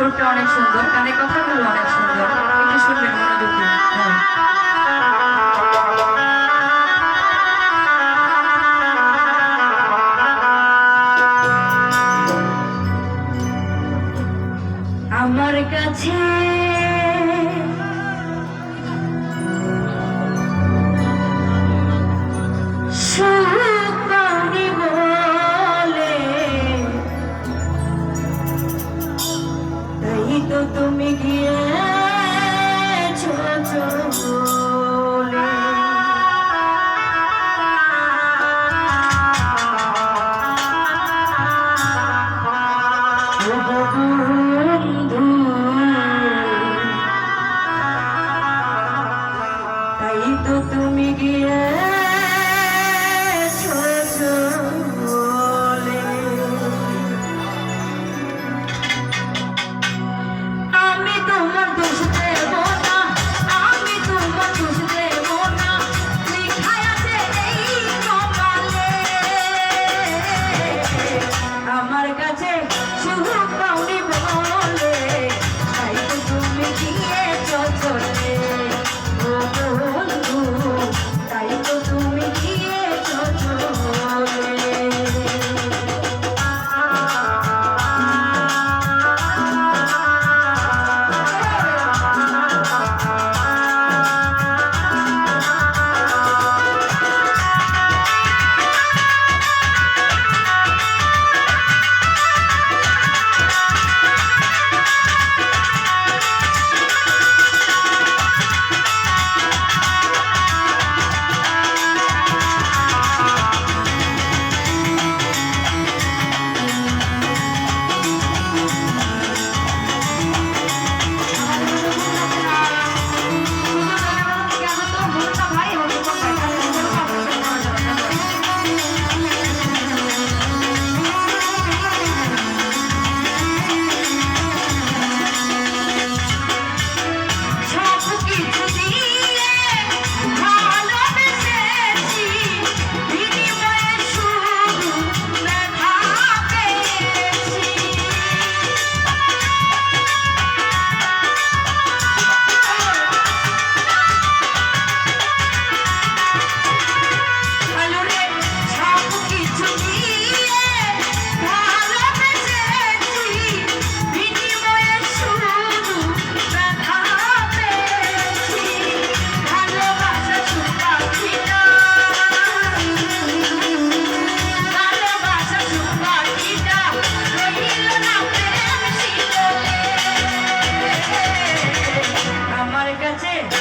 সুরটা অনেক সুন্দর কানে কথাগুলো অনেক সুন্দর হ্যাঁ। আমার কাছে Así.